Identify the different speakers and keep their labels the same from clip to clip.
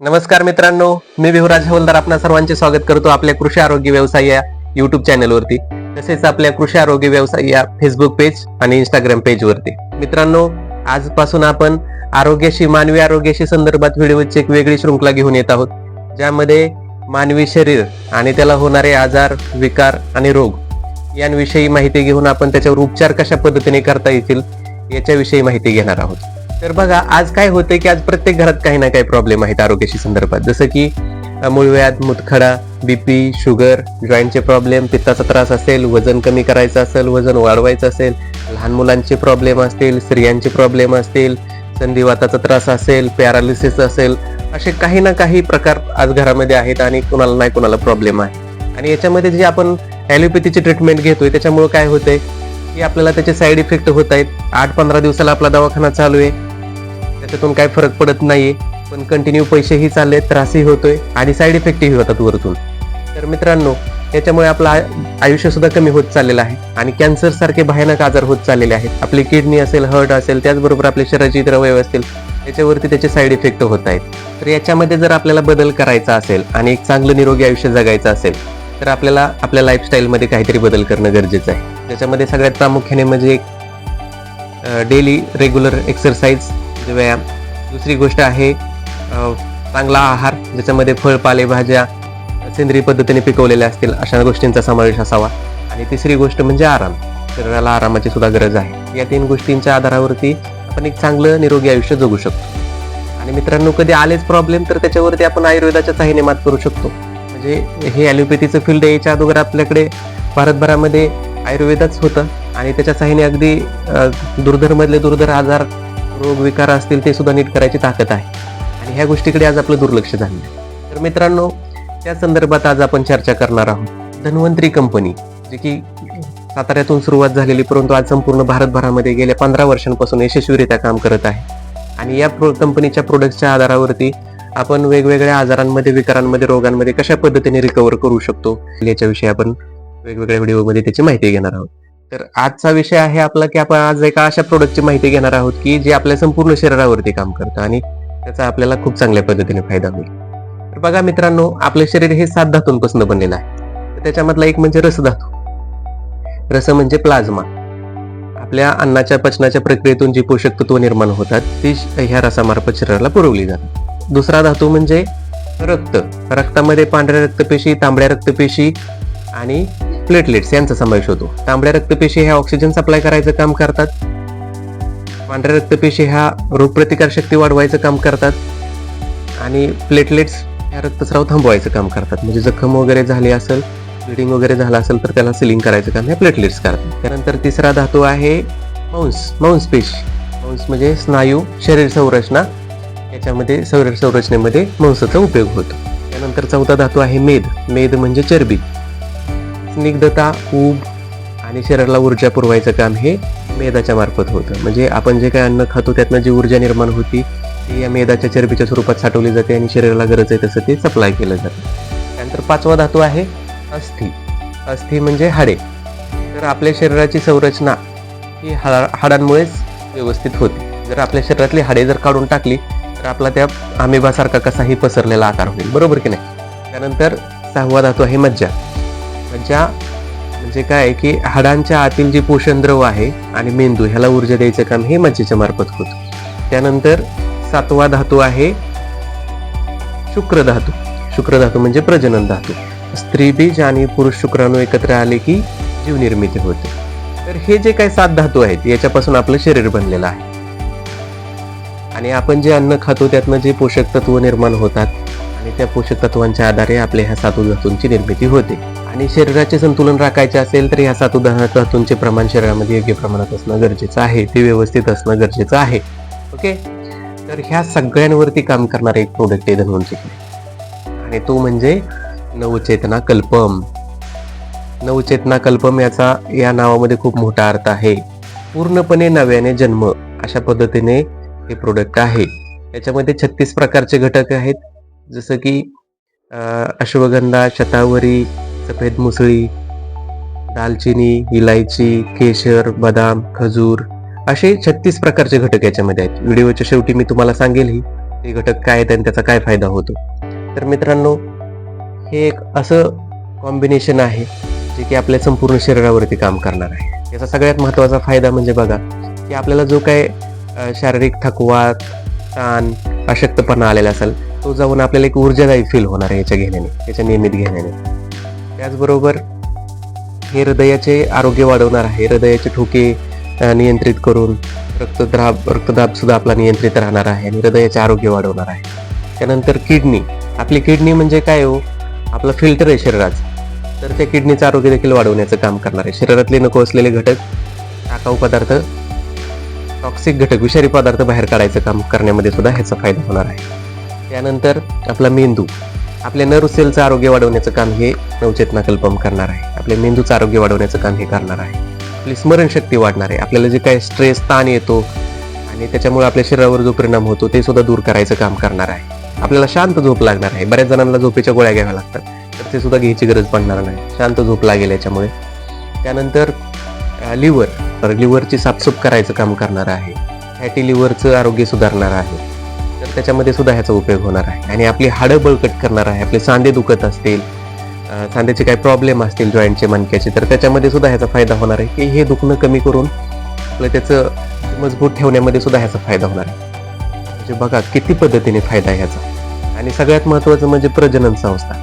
Speaker 1: नमस्कार मित्रांनो मी विहुराज हवलदार आपणा सर्वांचे स्वागत करतो आपल्या कृषी आरोग्य व्यवसाय या युट्यूब चॅनलवरती तसेच आपल्या कृषी आरोग्य व्यवसाय या फेसबुक पेज आणि इंस्टाग्राम पेज वरती. मित्रांनो आजपासून आपण आरोग्याशी मानवी आरोग्याशी संदर्भात व्हिडिओची एक वेगळी शृंखला घेऊन येत आहोत. ज्यामध्ये मानवी शरीर आणि त्याला होणारे आजार विकार आणि रोग यांविषयी माहिती घेऊन आपण त्याच्यावर उपचार कशा पद्धतीने करता येतील याच्याविषयी माहिती घेणार आहोत. तर बघा आज काय होतंय की आज प्रत्येक घरात काही ना काही प्रॉब्लेम आहेत आरोग्याशी संदर्भात. जसं की अ, मूळव्याध मुतखडा बीपी शुगर जॉईंटचे प्रॉब्लेम पित्ताचा त्रास असेल वजन कमी करायचं असेल वजन वाढवायचं असेल लहान मुलांचे प्रॉब्लेम असतील स्त्रियांचे प्रॉब्लेम असतील संधिवाताचा त्रास असेल पॅरालिसिस असेल असे काही ना काही प्रकार आज घरामध्ये आहेत आणि कुणाला नाही कुणाला प्रॉब्लेम आहे. आणि याच्यामध्ये जे आपण ॲलोपॅथीची ट्रीटमेंट घेतोय त्याच्यामुळे काय होतंय की आपल्याला त्याचे साईड इफेक्ट होत आहेत. आठ पंधरा दिवसाला आपला दवाखाना चालू आहे. त्याच्यातून काय फरक पडत नाहीये. पण कंटिन्यू पैसेही चालले त्रासही होतोय आणि साईड इफेक्टही होतात वरतून. तर मित्रांनो याच्यामुळे आपलं आ- आयुष्य सुद्धा कमी होत चाललेलं आहे आणि कॅन्सर सारखे भयानक आजार होत चाललेले आहेत. आपली किडनी असेल हर्ट असेल त्याचबरोबर आपले शरीराची इतर असतील त्याच्यावरती त्याचे साईड इफेक्ट होत आहेत. तर याच्यामध्ये जर आपल्याला बदल करायचा असेल आणि एक चांगलं निरोगी आयुष्य जगायचं असेल तर आपल्याला आपल्या लाईफस्टाईलमध्ये काहीतरी बदल करणं गरजेचं आहे. त्याच्यामध्ये सगळ्यात प्रामुख्याने म्हणजे एक डेली रेग्युलर एक्सरसाइज व्यायाम दुसरी गोष्ट आहे चांगला आहार ज्याच्यामध्ये फळ पालेभाज्या सेंद्रिय पद्धतीने पिकवलेल्या असतील अशा गोष्टींचा समावेश असावा. आणि तिसरी गोष्ट म्हणजे आराम. शरीराला आरामाची सुद्धा गरज आहे. या तीन गोष्टींच्या आधारावरती आपण एक चांगलं निरोगी आयुष्य जगू शकतो. आणि मित्रांनो कधी आलेच प्रॉब्लेम तर त्याच्यावरती आपण आयुर्वेदाच्या साहाय्याने मात करू शकतो. म्हणजे हे ॲलोपॅथीचं फील्ड यायच्या अगोदर आपल्याकडे भारतभरामध्ये आयुर्वेदच होतं. आणि त्याच्या साहाय्याने अगदी दुर्धरमधले दुर्धर आजार रोग विकार असतील ते सुद्धा नीट करायची ताकद आहे. आणि ह्या गोष्टीकडे आज आपलं दुर्लक्ष झालं आहे. तर मित्रांनो त्या संदर्भात आज आपण चर्चा करणार आहोत. धन्वंतरी कंपनी जे की साताऱ्यातून सुरुवात झालेली परंतु आज संपूर्ण भारतभरामध्ये गेल्या पंधरा वर्षांपासून यशस्वीरित्या काम करत आहे. आणि या प्रो कंपनीच्या प्रोडक्टच्या आधारावरती आपण वेगवेगळ्या आजारांमध्ये विकारांमध्ये रोगांमध्ये कशा पद्धतीने रिकवर करू शकतो याच्याविषयी आपण वेगवेगळ्या व्हिडिओमध्ये त्याची माहिती घेणार आहोत. तर आजचा विषय आहे आपला की आपण आज एका अशा प्रोडक्टची माहिती घेणार आहोत की जे आपल्या संपूर्ण शरीरावरती काम करतं आणि त्याचा आपल्याला खूप चांगल्या पद्धतीने फायदा होईल. तर बघा मित्रांनो आपलं शरीर हे सात धातूंपासून बनलेलं आहे. तर त्याच्यामधला एक म्हणजे रसधातू. रस म्हणजे प्लाझ्मा. आपल्या अन्नाच्या पचनाच्या प्रक्रियेतून जी पोषक तत्व निर्माण होतात ती ह्या रसामार्फत शरीराला पुरवली जातात. दुसरा धातू म्हणजे रक्त. रक्तामध्ये पांढऱ्या रक्तपेशी तांबड्या रक्तपेशी आणि प्लेटलेट्स यांचा समावेश होतो. तांबड्या रक्तपेशी ह्या ऑक्सिजन सप्लाय करायचं काम करतात. पांढऱ्या रक्तपेशी ह्या रोगप्रतिकार शक्ती वाढवायचं काम करतात. आणि प्लेटलेट्स ह्या रक्तस्राव थांबवायचं काम करतात. म्हणजे जखम वगैरे झाली असेल ब्लिडिंग वगैरे झालं असेल तर त्याला सिलिंग करायचं काम हे प्लेटलेट्स करतात. त्यानंतर तिसरा धातू आहे मांस मांसपेशी मांस म्हणजे स्नायू शरीर संरचना. याच्यामध्ये शरीर संरचनेमध्ये मांसाचा उपयोग होतो. त्यानंतर चौथा धातू आहे मेद. मेद म्हणजे चरबी. स्निग्धता ऊब आणि शरीराला ऊर्जा पुरवायचं काम हे मेदाच्या मार्फत होतं. म्हणजे आपण जे काय अन्न खातो त्यातनं जी ऊर्जा निर्माण होती ती या मेदाच्या चरबीच्या स्वरूपात साठवली जाते आणि शरीराला गरज आहे तसं ते सप्लाय केलं जातं. त्यानंतर पाचवा धातू आहे अस्थि. अस्थि म्हणजे हाडे. तर आपल्या शरीराची संरचना ही हाडा हाडांमुळेच व्यवस्थित होते. जर आपल्या शरीरातली हाडे जर काढून टाकली तर आपला त्या आमेबासारखा कसाही पसरलेला आकार होईल. बरोबर की नाही? त्यानंतर सहावा धातू आहे मज्जा. ज्या म्हणजे काय आहे की हाडांच्या आतील जे पोषण द्रव आहे आणि मेंदू ह्याला ऊर्जा द्यायचं काम हे मज्जेच्या मार्फत होतं. त्यानंतर सातवा धातू आहे शुक्र धातू. शुक्र धातू म्हणजे प्रजनन धातू. स्त्री बीज आणि पुरुष शुक्राणू एकत्र आले की जीवनिर्मिती होते. तर हे जे काही सात धातू आहेत याच्यापासून आपलं शरीर बनलेलं आहे. आणि आपण जे अन्न खातो त्यातनं जे पोषक तत्व निर्माण होतात आणि त्या पोषक तत्वांच्या आधारे आपल्या ह्या सातू धातूंची निर्मिती होते. आणि शरीराचे संतुलन राखायचे असेल तर ह्या सातू धातूंचे प्रमाण शरीरामध्ये योग्य प्रमाणात असणं गरजेचं आहे. ते व्यवस्थित असणं गरजेचं आहे. ओके? तर ह्या सगळ्यांवरती काम करणारे एक प्रोडक्ट आहे धन्वंतरी. आणि तो म्हणजे नवचेतना कल्पम. नवचेतना कल्पम याचा या नावामध्ये खूप मोठा अर्थ आहे. पूर्णपणे नव्याने जन्म अशा पद्धतीने हे प्रोडक्ट आहे. याच्यामध्ये छत्तीस प्रकारचे घटक आहेत. जसं की अश्वगंधा शतावरी सफेद मुसळी दालचिनी इलायची केशर बदाम खजूर असे छत्तीस प्रकारचे घटक याच्यामध्ये आहेत. व्हिडिओच्या शेवटी मी तुम्हाला सांगेलही ते घटक काय आहेत आणि त्याचा काय फायदा होतो. तर मित्रांनो हे एक असं कॉम्बिनेशन आहे जे की आपल्या संपूर्ण शरीरावरती काम करणार आहे. याचा सगळ्यात महत्त्वाचा फायदा म्हणजे बघा की आपल्याला जो काय शारीरिक थकवा ताण अशक्तपणा आलेला असेल तो जाऊन आपल्याला एक ऊर्जादायी फील होणार आहे याच्या घेण्याने याच्या नियमित घेण्याने. त्याचबरोबर हे हृदयाचे आरोग्य वाढवणार आहे हृदयाचे ठोके नियंत्रित करून रक्तदाब रक्तदाब सुद्धा आपला नियंत्रित राहणार आहे आणि हृदयाचे आरोग्य वाढवणार आहे. त्यानंतर किडनी आपली किडनी म्हणजे काय हो? आपलं फिल्टर आहे शरीराचं. तर त्या किडनीचं आरोग्य देखील वाढवण्याचं काम करणार आहे. शरीरातले नको असलेले घटक टाकाऊ पदार्थ टॉक्सिक घटक विषारी पदार्थ बाहेर काढायचं काम करण्यामध्ये सुद्धा ह्याचा फायदा होणार आहे. त्यानंतर आपला मेंदू आपल्या नर्व सेलचं आरोग्य वाढवण्याचं काम हे नवचेतना कल्पम करणार आहे. आपल्या मेंदूचं आरोग्य वाढवण्याचं काम हे करणार आहे. आपली स्मरणशक्ती वाढणार आहे. आपल्याला जे काही स्ट्रेस ताण येतो आणि त्याच्यामुळे आपल्या शरीरावर जो परिणाम होतो ते सुद्धा दूर करायचं काम करणार आहे. आपल्याला शांत झोप लागणार आहे. बऱ्याच जणांना झोपेच्या गोळ्या घ्याव्या लागतात. तर ते सुद्धा घ्यायची गरज पडणार नाही. शांत झोप लागेल याच्यामुळे. त्यानंतर लिव्हर तर लिव्हरची साफसूफ करायचं काम करणार आहे. फॅटी लिव्हरचं आरोग्य सुधारणार आहे. त्याच्यामध्ये सुद्धा ह्याचा उपयोग होणार आहे. आणि आपली हाडं बळकट करणार आहे. आपले सांधे दुखत असतील सांध्याचे काही प्रॉब्लेम असतील जॉईंटचे मणक्याचे तर त्याच्यामध्ये सुद्धा ह्याचा फायदा होणार आहे की हे दुखणं कमी करून आपलं त्याचं मजबूत ठेवण्यामध्ये सुद्धा ह्याचा फायदा होणार आहे. म्हणजे बघा किती पद्धतीने फायदा आहे ह्याचा. आणि सगळ्यात महत्त्वाचं म्हणजे प्रजनन संस्था.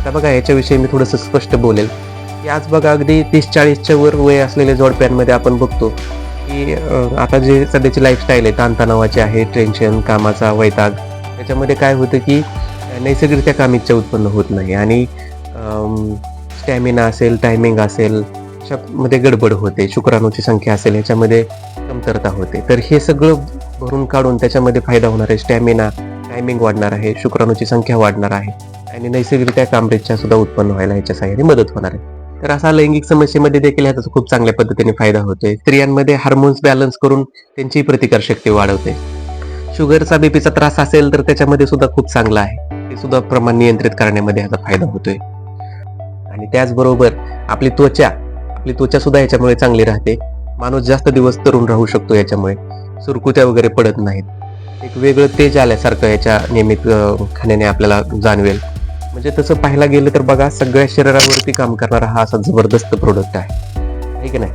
Speaker 1: आता बघा ह्याच्याविषयी मी थोडंसं स्पष्ट बोलेल. की आज बघा अगदी तीस चाळीसच्या वर वय असलेल्या जोडप्यांमध्ये आपण बघतो की आता जे सध्याची लाईफस्टाईल आहे ताणतणावाची आहे टेन्शन कामाचा वैताग त्याच्यामध्ये काय होतं की नैसर्गिकरित्या काम इच्छा उत्पन्न होत नाही आणि स्टॅमिना असेल टायमिंग असेल मध्ये गडबड होते शुक्राणूची संख्या असेल ह्याच्यामध्ये कमतरता होते. तर हे सगळं भरून काढून त्याच्यामध्ये फायदा होणार आहे स्टॅमिना टायमिंग वाढणार आहे शुक्राणूची संख्या वाढणार आहे आणि नैसर्गिकरित्या कामरेजच्या सुद्धा उत्पन्न व्हायला याच्या सहाय्याने मदत होणार आहे. तर असा लैंगिक समस्येमध्ये देखील ह्याचा खूप चांगल्या पद्धतीने फायदा होतोय. स्त्रियांमध्ये हार्मोन्स बॅलन्स करून त्यांची प्रतिकार शक्ती वाढवते शुगरचा बीपीचा त्रास असेल तर त्याच्यामध्ये सुद्धा खूप चांगला आहे. ते सुद्धा प्रमाण नियंत्रित करण्यामध्ये ह्याचा फायदा होतोय. आणि त्याचबरोबर आपली त्वचा आपली त्वचा सुद्धा याच्यामुळे चांगली राहते. माणूस जास्त दिवस तरुण राहू शकतो याच्यामुळे सुरकुत्या वगैरे पडत नाहीत. एक वेगळं तेज आल्यासारखं याच्या नियमित खाण्याने आपल्याला जाणवेल. म्हणजे तसं पाहायला गेलं तर बघा सगळ्या शरीरावरती काम करणारा हा असा जबरदस्त प्रोडक्ट आहे. आहे की नाही?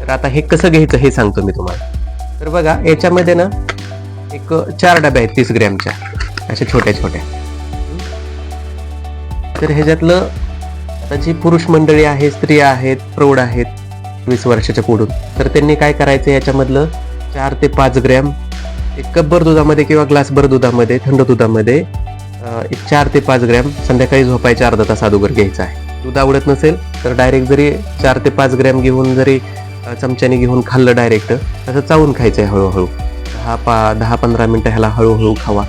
Speaker 1: तर आता हे कसं घ्यायचं हे सांगतो मी तुम्हाला. तर बघा याच्यामध्ये ना एक चार डब्या आहेत तीस ग्रॅमच्या. अशा छोट्या छोट्या. तर ह्याच्यातलं आता जी पुरुष मंडळी आहे स्त्रिया आहेत प्रौढ आहेत वीस वर्षाच्या पुढून तर त्यांनी काय करायचं याच्यामधलं? चार ते पाच ग्रॅम एक कपभर दुधामध्ये किंवा ग्लासभर दुधामध्ये थंड दुधामध्ये एक चार ते पाच ग्रॅम संध्याकाळी झोपायच्या अर्धा तास अगोदर घ्यायचा आहे. दूध आवडत नसेल तर डायरेक्ट जरी चार ते पाच ग्रॅम घेऊन जरी चमच्याने घेऊन खाल्लं डायरेक्ट तसं चावून खायचं आहे हळूहळू. दहा पा दहा पंधरा मिनटं ह्याला हळूहळू खावा.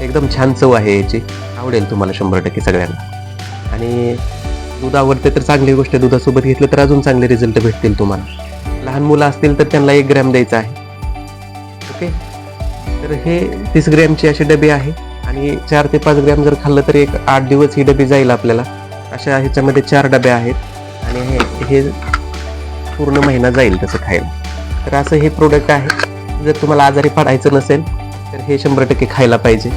Speaker 1: एकदम छान चव आहे याची. आवडेल तुम्हाला शंभर टक्के सगळ्यांना. आणि दूध आवडते तर चांगली गोष्ट आहे. दुधासोबत घेतलं तर अजून चांगले रिझल्ट भेटतील तुम्हाला. लहान मुलं असतील तर त्यांना एक ग्रॅम द्यायचा आहे. ओके? तर हे तीस ग्रॅमची अशी डबे आहे. आणि चार ते पाच ग्रॅम जर खाल्लं तर एक आठ दिवस ही डबी जाईल आपल्याला. अशा ह्याच्यामध्ये चार डबे आहेत आणि हे हे पूर्ण महिना जाईल तसं खायला. तर असं हे प्रोडक्ट आहे. जर तुम्हाला आजारी पडायचं नसेल तर हे शंभर टक्के खायला पाहिजे.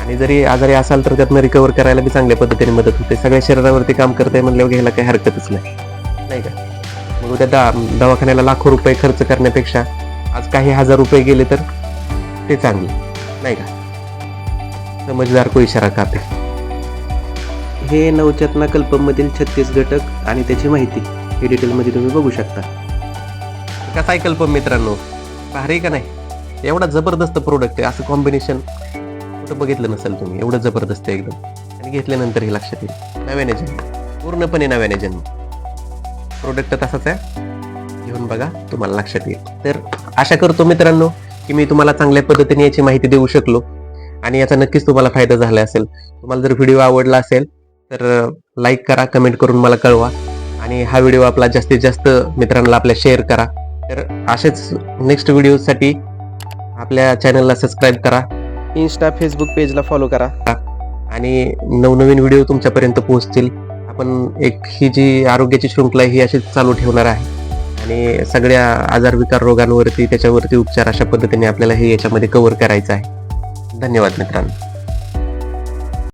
Speaker 1: आणि जरी आजारी असाल तर त्यातनं रिकवर करायला बी चांगल्या पद्धतीने मदत होते. सगळ्या शरीरावरती काम करताय म्हणल्यावर घ्यायला काही हरकतच नाही. नाही का? मग उद्या दा दवाखान्याला लाखो रुपये खर्च करण्यापेक्षा आज काही हजार रुपये गेले तर ते चांगले. नाही का? समजदार को इशारा कापे. हे नवचेतना कल्पमधील छत्तीस घटक आणि त्याची माहिती हे डिटेलमध्ये तुम्ही बघू शकता. कसा आहे कल्पम मित्रांनो? भारी का नाही? एवढा जबरदस्त प्रोडक्ट आहे असं कॉम्बिनेशन कुठं बघितलं नसेल तुम्ही? एवढं जबरदस्त आहे एकदम. आणि घेतल्यानंतर हे लक्षात येईल. नव्याने जन्म. पूर्णपणे नव्याने जन्म. प्रोडक्ट तसाच आहे. घेऊन बघा तुम्हाला लक्षात येईल. तर आशा करतो मित्रांनो की मी तुम्हाला चांगल्या पद्धतीने याची माहिती देऊ शकलो. आणि याचा नक्कीच तुम्हाला फायदा झाला असेल. तुम्हाला जर व्हिडिओ आवडला असेल तर लाईक करा कमेंट करून मला कळवा. आणि हा व्हिडिओ आपला जास्तीत जास्त मित्रांना आपल्या शेअर करा. तर असेच नेक्स्ट व्हिडिओसाठी आपल्या चॅनलला सबस्क्राईब करा.
Speaker 2: इन्स्टा फेसबुक पेजला फॉलो करा.
Speaker 1: आणि नवनवीन व्हिडिओ तुमच्यापर्यंत पोहोचतील. आपण एक ही जी आरोग्याची शृंखला ही अशीच चालू ठेवणार आहे. आणि सगळ्या आजार विकार रोगांवरती त्याच्यावरती उपचार अशा पद्धतीने आपल्याला हे याच्यामध्ये कव्हर करायचं आहे. धन्यवाद मित्रांनो